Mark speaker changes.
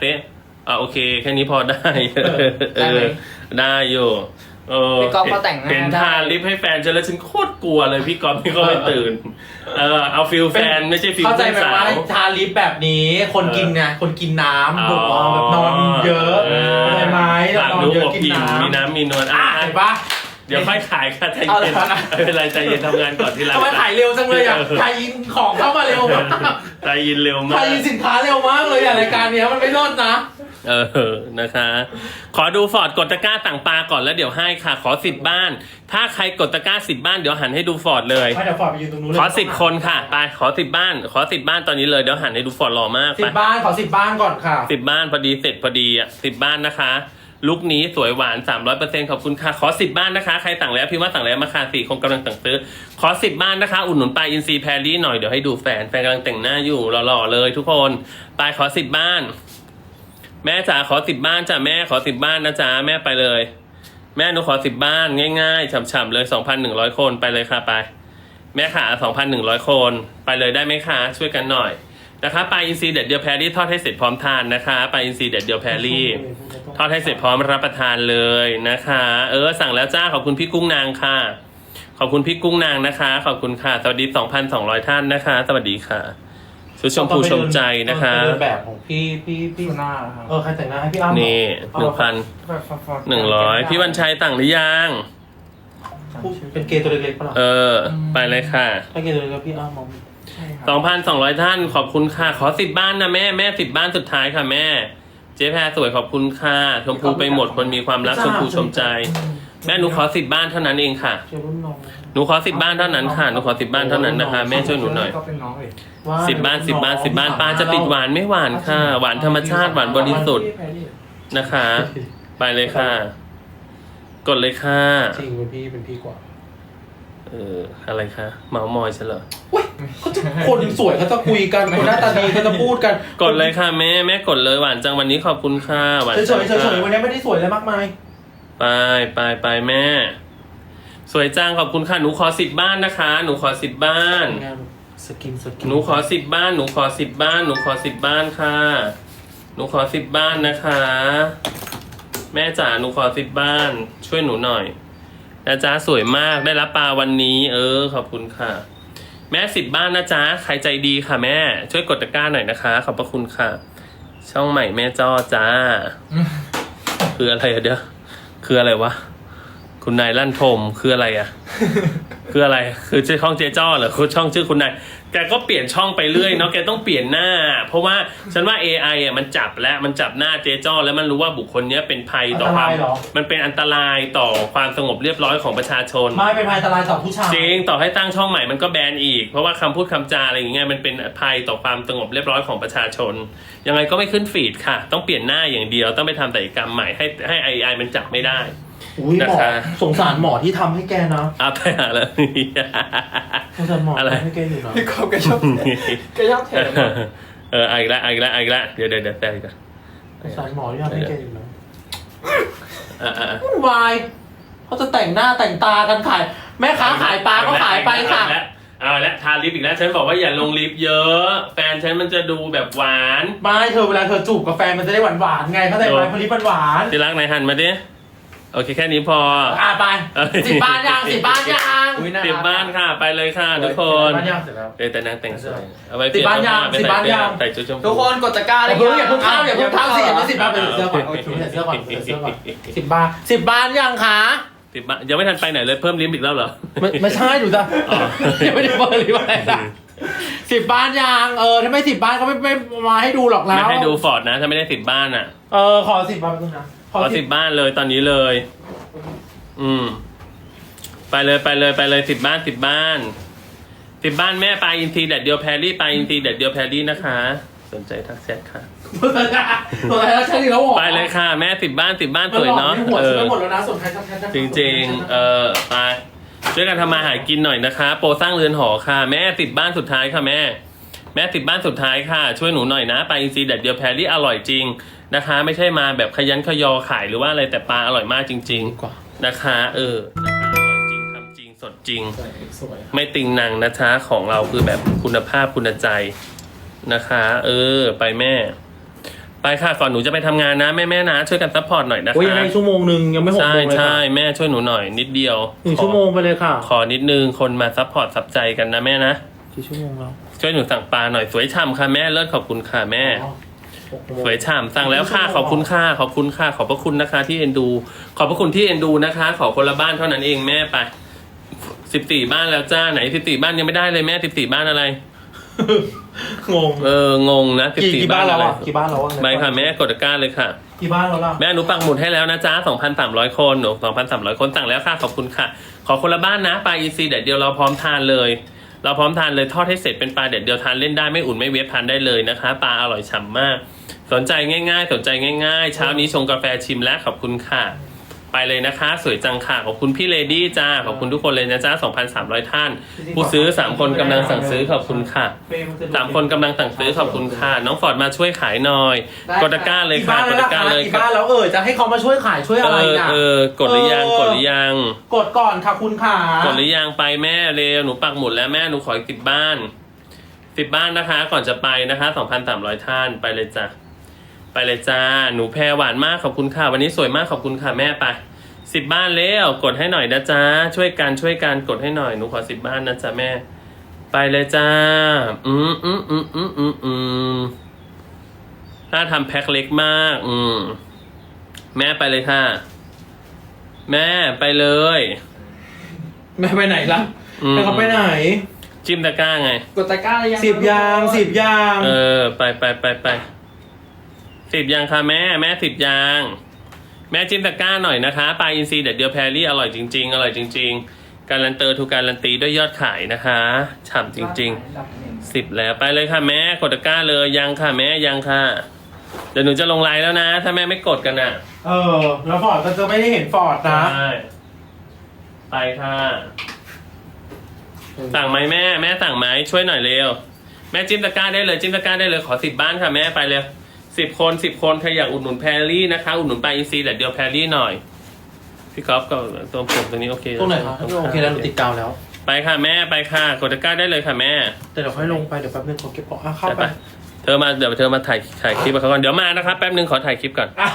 Speaker 1: เต้อ่าโอเค แค่นี้พอได้เอ
Speaker 2: ได้ไหม
Speaker 1: อได้อยู่เออ
Speaker 2: พี่ก๊อฟเขาแต่งหน้า
Speaker 1: เห็น
Speaker 2: ได้
Speaker 1: ทาลิปให้แฟนฉันแล้วฉันโคตรกลัวเลยพี่ก๊อฟพี่ก็ไม่ตื่น เออเอาฟิลแฟนไม่ใช่ฟิล
Speaker 3: เข้าใจ
Speaker 1: เพื่อน
Speaker 3: ไหม
Speaker 1: สา
Speaker 3: ว่าวทาลิปแบบนี้ คนกินไงคนกินน้ำแบบว่าแบบนอนเยอะ
Speaker 1: เออ
Speaker 3: เข้าใจไหม
Speaker 1: ปาก
Speaker 3: นอน
Speaker 1: ดู
Speaker 3: เย
Speaker 1: อ
Speaker 3: อะ
Speaker 1: บ
Speaker 3: กิน
Speaker 1: อิ่ม
Speaker 3: น้ำ
Speaker 1: มีน้ำมีนวลอะ
Speaker 3: อะเห็นปะ
Speaker 1: เดี๋ยวค่อยขายค่ะใจ
Speaker 3: เอา
Speaker 1: เย็น
Speaker 3: เลยนะ
Speaker 1: ไม่เป็นไรใจเย็นทำงานก่อนที่ร้าน
Speaker 3: ทำไมขายเร็วจังเลยอะขายอินของเข้ามาเร็วมาก
Speaker 1: ใจเย็นเร็วมา
Speaker 3: ขาย
Speaker 1: ก
Speaker 3: อินสินค้าเร็วมากเลยอะรายการเนี้ยมันไม่รอดนะ
Speaker 1: เออ นะคะ ขอดูฟอร์ดกดตะกร้าต่างปลาก่อนแล้วเดี๋ยวให้ค่ะ ขอสิบบ้าน ถ้าใครกดตะกร้าสิบบ้านเดี๋ยวหันให้ดูฟอร์ดเลย
Speaker 3: ไม่เดี๋ยวฝากไปยืนตรงนู้นเลย
Speaker 1: ขอสิบคนค่ะ ไป ขอสิบบ้าน ขอสิบบ้านตอนนี้เลย เดี๋ยวหันให้ดูฟอร์ดหล่อมาก
Speaker 3: สิ
Speaker 1: ไป
Speaker 3: บบ้านขอสิบบ้านก่อนค่ะ
Speaker 1: สิบบ้านพอดีเสร็จพอดีอะสิบบ้านนะคะ ลุคนี้สวยหวานสามร้อยเปอร์เซ็นขอบคุณค่ะ ขอสิบบ้านนะคะ ใครสั่งแล้วพิมพ์ว่าสั่งแล้วมาค่ะสี่คนกำลังสั่งซื้อ ขอสิบบ้านนะคะ อุดหนุนปลายอินซีแพรรี่หน่อย เดี๋ยวให้ดูแฟน แฟนกำลังแต่งหน้าอยู่หล่อๆเลยทุกคนไปขอสิบบ้าน แม่จ๋าขอสิบบ้านจ้ะแม่ขอสิบบ้านนะจ๊ะแม่ไปเลย แม่หนูขอสิบบ้านง่ายๆฉ่ำๆเลยสองพันหนึ่งร้อยคนไปเลยค่ะไป แม่ขาสองพันหนึ่งร้อยคน ไปเลยได้ไหมคะช่วยกันหน่อยนะคะปลายอินทรีเด็ดเดียวแพรรี่ทอดให้เสร็จพร้อมทานนะคะปลายอินทรีเด็ดเดียวแพรรี่ ทอดให้เสร็จพร้อมรับประทานเลยนะคะ เออสั่งแล้วจ้าขอบคุณพี่กุ้งนางค่ะ ขอบคุณพี่กุ้งนางนะคะ ขอบคุณค่ะ สวัสดี 2,200 ท่านนะคะ สวัสดีค่ะชุดชมพูชมใจนะคะ
Speaker 3: เดินแบบของพี่พี่พี่
Speaker 2: พี่หน้าครับ
Speaker 3: เออใครแต่งหน้าให้พี่อ้ำ
Speaker 1: นี่หนึ่งพันหนึ่งร้อยพี่วันชัยต่างหรือยัง
Speaker 3: เป็นเกย์ตัวเล็กๆปะล่ะ
Speaker 1: เออ ไปเลยค่ะ
Speaker 3: ถ้าเกย์ตัวเล็กๆพี่อ้ำมอง
Speaker 2: ใช่ครับ
Speaker 1: สองพันสองร้อยท่านขอบคุณค่ะ ขอสิบบ้านนะแม่แม่สิบบ้านสุดท้ายค่ะแม่เจ๊แพรสวยขอบคุณค่ะ ชมพูไปหมดคนมีความรักชมพูชมใจ แม่หนูขอสิบบ้านเท่านั้นเองค่ะ
Speaker 3: เชียร์รุ่นน้อง
Speaker 1: หนูขอสิบบ้านเท่านั้นค่ะ หนูขอสิบบ้านเท่านั้นนะคะ แม่ช่วยหนูหน่อย
Speaker 2: ก็เป็นน้องเลย
Speaker 3: ว่า
Speaker 1: สิบบ้านสิบบ้านสิบบ้านป้าจะปิดหวานไม่หวานค่ะ หวานธรรมชาติหวานบริสุทธิ์นะคะ ไปเลยค่ะ กดเลยค่ะ
Speaker 3: จริงเป็นพี่เป็นพี่กว่า
Speaker 1: เอออะไรคะเมาส์มอยฉันเหรอ
Speaker 3: เขาจะคนสวยเขาจะคุยกันคนหน้าตาดีเขาจะพูดกัน
Speaker 1: กดเลยค่ะแม่แม่กดเลยหวานจังวันนี้ขอบคุณค่ะหวาน
Speaker 3: เฉ
Speaker 1: จั
Speaker 3: ย
Speaker 1: ง
Speaker 3: ๆเฉ
Speaker 1: ค่ะ
Speaker 3: ยๆวันนี้ไม่ได้สวยอะไรมากมาย
Speaker 1: ไปไปไปแม่ สวยจังขอบคุณค่ะหนูขอสิบบ้านนะคะ หนูขอสิบบ้าน
Speaker 3: งาน สกินสกิน
Speaker 1: หนูขอสิบบ้าน หนูขอสิบบ้าน หนูขอสิบบ้านค่ะ หนูขอสิบบ้านนะคะ แม่จ๋าหนูขอสิบบ้าน ช่วยหนูหน่อยนะจ๊ะสวยมากได้รับปลาวันนี้ เออ ขอบคุณค่ะ แม่สิบบ้านนะจ๊ะ ใครใจดีค่ะแม่ ช่วยกดตะกร้าหน่อยนะคะ ขอบพระคุณค่ะ ช่องใหม่แม่จ้อจ้า คืออะไรอะเดี๋ยว คืออะไรวะ คุณนายลั่นทมคืออะไรอะคืออะไร คือชื่อช่องเจจ้อเหรอคือช่องชื่อคุณนายแกก็เปลี่ยนช่องไปเรื่อยเนาะแกต้องเปลี่ยนหน้า เพราะว่าฉันว่า AI อะมันจับแล้วมันจับหน้าเจจ้อแล้วมันรู้ว่าบุคคลเนี้ยเป็นภัยต่อความ
Speaker 3: อันตรายเหรอ
Speaker 1: มันเป็นอันตรายต่อความสงบเรียบร้อยของประชาชน
Speaker 3: ไม่เป็นภัยอันตรายต่อผู้ชาย
Speaker 1: จริงต่อให้ตั้งช่องใหม่มันก็แบนอีก เพราะว่าคำพูดคำจาอะไรอย่างเงี้ยมันเป็นภัยต่อความสงบเรียบร้อยของประชาชน ยังไงก็ไม่ขึ้นฟีดค่ะ ต้องเปลี่ยนหน้าอย่างเดียวต้องไปทำศัลยกรรมใหม่ให้ให้ AI มันจับไม่ได้
Speaker 3: อุ้ยหมอ
Speaker 1: นะคะ
Speaker 3: สงสารหมอที่ทำให้แกนะ
Speaker 1: เอาไปหาเลย
Speaker 3: สงสารหมอ
Speaker 1: อะไร
Speaker 3: ทำให้แกอยู่นะ
Speaker 2: พี่ก๊อฟแกชอบแกชอบแถมอะ
Speaker 1: เออเอาอีกแล้วเอาอีกแล้วเอาอีกแล้วเดี๋ยวเดี๋ยวเดี๋ยวแซวอีกแล้ว
Speaker 3: สงสารหมอที่ทำให้แกอยู่นะ
Speaker 1: อะอะอะ
Speaker 3: วุ่นวายเขาจะแต่งหน้าแต่งตากันขาย แม่ค้าขายปลาก็ขายไปค่ะ
Speaker 1: เอาละทาลิปอีกแล้วฉันบอกว่าอย่าลงลิปเยอะ แฟนฉันมันจะดูแบบหวาน
Speaker 3: ไม่เธอเวลาเธอจูบกับแฟนมันจะได้หวานหวานๆไงเข้าใจไหมพอดีมันหวาน
Speaker 1: ที่รักไหนหันมาดิ โอเคแค่นี้พอ
Speaker 3: อะไป
Speaker 1: เอ้ย
Speaker 3: สิบบ้านยางสิบบ้านยาง
Speaker 2: อุ๊ยน่ารัก
Speaker 1: เตรียมบ้านค่ะ ไปเลยค่ะทุกคน
Speaker 3: บ้านยางเสร็จแล้ว
Speaker 1: เออแต่นางแต่งสวยเอาไว้
Speaker 3: สิบบ้านยาง
Speaker 1: เปลี่
Speaker 3: สิบบ้านยาง
Speaker 1: ใส่ชุดชมพู
Speaker 2: ทุกคนกดตะกร้า
Speaker 3: อ
Speaker 2: เลย
Speaker 3: ย่าเพิ่งอย่าเพิ่งเข้าอย่าเพิ่งเข้าสิอย่าเพิ่งสิบบ้าน
Speaker 2: เเปิ
Speaker 3: ดเสื้อก่อนโอเคเปิดเสื้อก่อนเปิดเสื้อก่อนสิบบ้านสิบบ้านยังคะ
Speaker 1: สิบบ้านยังไม่ทันไปไหนเลยเพิ่มลิมอีกแล้วเหรอ
Speaker 3: ไม่ไม่ใช่ดูจ้ะ
Speaker 1: อ๋อ
Speaker 3: ยังไม่ได้เปิดเลยว่าอะไรนะสิบบ้านยังเออถ้าไม่สิบบ้านก็ไม่ไม่มาให้ดูหรอกแล้
Speaker 1: ไม่
Speaker 3: ว
Speaker 1: ให้ดูฟอร์ดนะ ถ้าไม่ได้สิบบ้านอะ
Speaker 3: เออขอสิบบ้านแป๊บนึงนะ
Speaker 1: ขอสิบบ้านเลยตอนนี้เลย อืม ไปเลยไปเลยไปเลยสิบบ้านสิบบ้านสิบบ้านแม่ปลาอินทรีแดดเดียวแพรรี่ปลาอินทรีแดดเดียวแพรรี่นะคะ สนใจทักแชทค่ะ
Speaker 3: ตัวอะไรแล้วใช่ดิแล้วหรอ
Speaker 1: ไปเลยค่ะ แม่สิบบ้านสิบบ้านสวยเนาะ
Speaker 3: มัหลอก
Speaker 1: เอ
Speaker 3: ในหัวฉัน
Speaker 1: อ
Speaker 3: ไปหมดแล้วนะส่วนใครทักแชททัก
Speaker 1: จริงๆเออไปช่วยกันทำมาหากินหน่อยนะคะ โปรสร้างเรือนหอค่ะ แม่สิบบ้านสุดท้ายค่ะแม่ แม่สิบบ้านสุดท้ายค่ะ ช่วยหนูหน่อยนะปลาอินทรีแดดเดียวแพรรี่อร่อยจริงนะคะ ไม่ใช่มาแบบขยันขยอขายหรือว่าอะไรแต่ปลาอร่อยมากจริง
Speaker 3: กว่า
Speaker 1: ๆนะคะ เออนะคะอร่อยจริงทำจริงสดจริง
Speaker 3: สวยสวย
Speaker 1: ไม่ติงหนังนะคะของเราคือแบบคุณภาพคุณใจนะคะ เออ ไปแม่ ไปค่ะก่อนหนูจะไปทำงานนะแม่แม่ๆนะช่วยกันซัพพอร์ตหน่อยนะ
Speaker 3: โอ้ยยัง
Speaker 1: คะ
Speaker 3: ไงชั่วโมงหนึ่งยังไม่หก
Speaker 1: ใช่
Speaker 3: โมงเลย
Speaker 1: ใช่
Speaker 3: ค่ะ
Speaker 1: แม่ช่วยหนูหน่อยนิดเดียว
Speaker 3: หนึ่ง
Speaker 1: ขอ
Speaker 3: ชั่วโมงไปเลยค่ะ
Speaker 1: ขอนิดนึงคนมาซัพพอร์ตซับใจกันนะแม่นะ
Speaker 3: กี่ชั่วโมงแล้ว
Speaker 1: ช่วยหนูสั่งปลาหน่อยสวยฉ่ำค่ะแม่เลิศขอบคุณค่ะแม่
Speaker 3: อ๋อหกโมง
Speaker 1: สวยฉ่ำสั่งแล้วค่ะขอบคุณค่ะขอบคุณค่ะขอบพระคุณนะคะ ที่เอ็นดู ขอบพระคุณที่เอ็นดูนะคะ ขอคนละบ้านเท่านั้นเองแม่ไปสิบสี่บ้านแล้วจ้าไหนสิบสี่บ้านยังไม่ได้เลยแม่สิบสี่บ้านอะไร
Speaker 3: งง
Speaker 1: เอองงนะสิบ
Speaker 3: กี่
Speaker 1: สี่
Speaker 3: กี่
Speaker 1: บ้า
Speaker 3: บ้านน
Speaker 1: อะ
Speaker 3: แล้ว
Speaker 1: ไร
Speaker 3: อะกี่บ้านแล้วอะ
Speaker 1: ไปค่ะแม่กดตะกร้าเลยค่ะ
Speaker 3: กี่บ้านแล้วล่ะ
Speaker 1: แม่หนูปักหมุดให้แล้วนะจ๊ะ2,300คนหนู2,300คนสั่งแล้วค่ะขอบคุณค่ะ ขอคนละบ้านนะปลาอีซีเด็ดเดียวเราพร้อมทานเลย เราพร้อมทานเลยทอดให้เสร็จเป็นปลาเด็ดเดียวทานเล่นได้ไม่อุ่นไม่เวฟทานได้เลยนะคะ ปลาอร่อยฉ่ำมาก สนใจง่าย ๆ สนใจง่าย ๆ เช้านี้ชงกาแฟชิมแล้วขอบคุณค่ะ ไปเลยนะคะ สวยจังค่ะ ขอบคุณพี่เลดี้จ้า ขอบคุณทุกคนเลยนะจ๊ะ2,300 ท่าน ผู้ซื้อ 3 คนกำลังสั่งซื้อขอบคุณค่ะสามคนกำลังสั่งซื้อขอบคุณค่ะ น้องฟอร์ดมาช่วยขายหน่อย กดตะกร้าเลย
Speaker 3: กี่
Speaker 1: ค่ะ
Speaker 3: บ้าน
Speaker 1: ก
Speaker 3: แล้
Speaker 1: ด
Speaker 3: ว
Speaker 1: ตะกร้า
Speaker 3: ล่ะ
Speaker 1: เลย
Speaker 3: กี่
Speaker 1: ค่ะ
Speaker 3: บ้านแล้วเออจะให้เขามาช่วยขายช่วย
Speaker 1: เอ
Speaker 3: อะไร
Speaker 1: อ
Speaker 3: น่ะ
Speaker 1: เออกดหรือยัง
Speaker 3: เออ
Speaker 1: กดหรือยัง
Speaker 3: กดก่อนค่ะคุณขาก
Speaker 1: ดหรือยังไปแม่เร็วหนูปักหมุดแล้วแม่หนูขออีกสิบบ้านสิบบ้านนะคะ ก่อนจะไปนะคะสองพันสามร้อยท่านไปเลยจ้ะ ไปเลยจ้า หนูแพรหวานมากขอบคุณค่ะ วันนี้สวยมากขอบคุณค่ะแม่ไปสิบบ้านเร็วกดให้หน่อยนะจ๊ะช่วยกันช่วยกันกดให้หน่อยหนูขอสิบบ้านนะจ๊ะแม่ ไปเลยจ้า อืมอืมอืมอืมอืมอืมถ้าทำแพ็คเล็กมาก อืม แม่ไปเลยค่ะ แม่ไปเลย
Speaker 3: แม่ไปไหนล่ะ
Speaker 1: อืม
Speaker 3: แม่เขาไปไหน
Speaker 1: จิ้มตะกร้าไง
Speaker 2: กดตะกร้าหรือยัง
Speaker 3: สิบยางสิบยาง
Speaker 1: เออ ไปไปไปไป สิบยางค่ะแม่แม่สิบยาง แม่จิ้มตะกร้าหน่อยนะคะปลาอินทรีเด็ดเดียวแพรรี่อร่อยจริงๆ อร่อยจริง ๆ การันเตอร์ถูกการันตีด้วยยอดขายนะคะฉ่ำจริง
Speaker 2: อันดับหนึ่ง
Speaker 1: ๆสิบแล้วไปเลยค่ะแม่กดตะกร้าเลยยังค่ะแม่ยังค่ะเดี๋ยวหนูจะลงไลน์แล้วนะ ถ้าแม่ไม่กดกันอะ
Speaker 3: เออ แล้วฟอร์ดก็จะไม่ได้เห็นฟอร์ดนะ
Speaker 1: ใช่ไปค่ะ สั่งไหมแม่ แม่สั่งไหมช่วยหน่อยเร็ว แม่จิ้มตะกร้าได้เลยจิ้มตะกร้าได้เลยขอสิบบ้านค่ะแม่ไปเลย สิบคนสิบคนใครอยากอุดหนุนแพรรี่นะคะ อุดหนุนปลาอินทรีย์แต่เดียวแพรรี่หน่อย พี่ก๊อฟก็ตัวผมตรงนี้โอเค
Speaker 3: ตรงไหนครับโอเคแล้วหนูติดกาวแล้ว
Speaker 1: ไปค่ะแม่ไปค่ะกดตะกร้าได้เลยค่ะแม่
Speaker 3: แต่เดี๋ยวค่อยลงไปเดี๋ยวแป๊บนึงขอเก็บของอะเข้า
Speaker 1: ไป
Speaker 3: ไป
Speaker 1: ไปเธอมาเดี๋ยวเธอมาถ่ายถ่ายคลิปกับเขาก่อนเดี๋ยวมานะครับแป๊บนึงขอถ่ายคลิปก่อน
Speaker 3: อ้าว